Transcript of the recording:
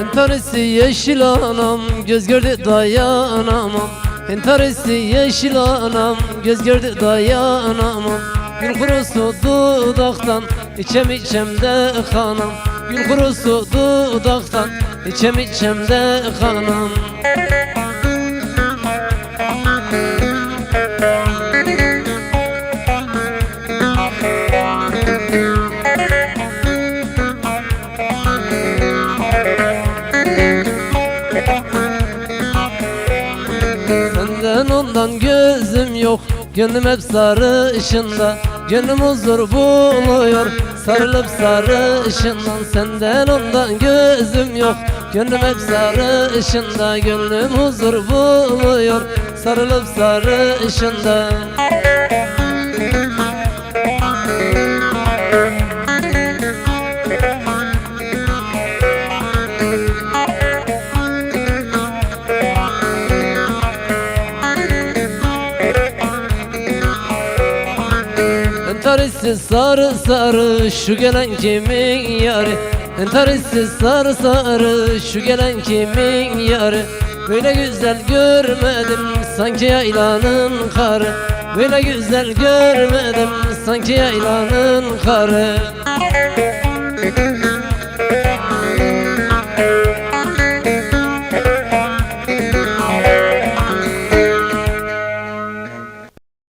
Entarisi yeşil anam göz gördü dayanamam. Entarisi yeşil anam göz gördü dayanamam Gül kurusu dudaktan içem içem de kanam. Gül kurusu dudaktan içem içem de kanam. Senden ondan gözüm yok Gönlüm hep sarışında Gönlüm huzur buluyor. Sarılıp sarışından Senden ondan gözüm yok. Gönlüm hep sarışında Gönlüm huzur buluyor. Sarılıp sarışında Entarisi sarı sarı şu gelen kimin yarı? Entarisi sarı sarı şu gelen kimin yarı? Böyle güzel görmedim sanki yaylanın karı. Böyle güzel görmedim sanki yaylanın karı